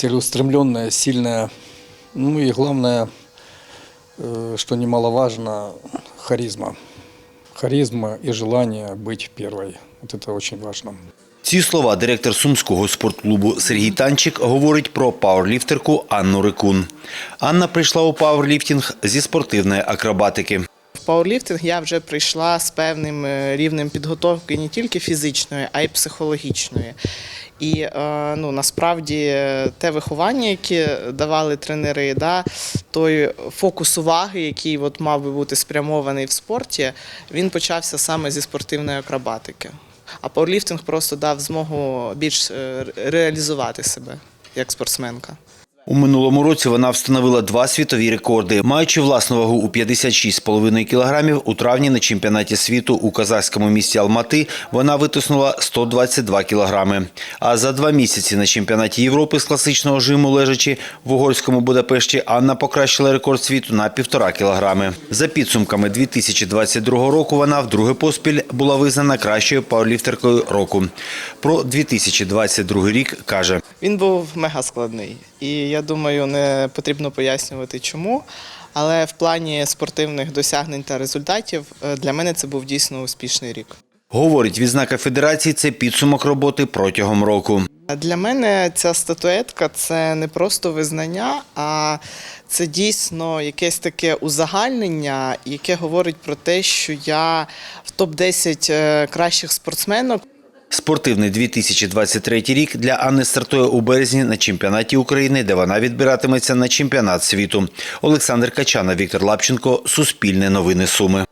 целеустремленная, сильная. Ну и главное, э, что немаловажно, харизма. Харизма и желание быть первой. Вот это очень важно. Ці слова директор сумського спортклубу Сергій Танчик говорить про пауерліфтерку Анну Рикун. Анна прийшла у пауерліфтинг зі спортивної акробатики. В пауерліфтинг я вже прийшла з певним е, рівнем підготовки не тільки фізичної, а й психологічної. І е, ну, насправді те виховання, яке давали тренери, да, той фокус уваги, який от мав би бути спрямований в спорті, він почався саме зі спортивної акробатики. А пауерліфтинг просто дав змогу більш е, реалізувати себе як спортсменка. У минулому році вона встановила два світові рекорди. Маючи власну вагу у 56,5 кілограмів, у травні на чемпіонаті світу у казахському місті Алмати вона витиснула 122 кілограми. А за два місяці на чемпіонаті Європи з класичного жиму лежачи в угорському Будапешті Анна покращила рекорд світу на півтора кілограми. За підсумками 2022 року вона вдруге поспіль була визнана кращою пауерліфтеркою року. Про 2022 рік каже. Він був мега складний, і я думаю, не потрібно пояснювати чому. Але в плані спортивних досягнень та результатів е, для мене це був дійсно успішний рік. Говорить, відзнака федерації це підсумок роботи протягом року. Для мене ця статуетка це не просто визнання, а це дійсно якесь таке узагальнення, яке говорить про те, що я в топ-10 е, кращих спортсменок. Спортивний 2023 рік для Анни стартує у березні на чемпіонаті України, де вона відбиратиметься на чемпіонат світу. Олександр Качана, Віктор Лапченко, Суспільне новини Суми.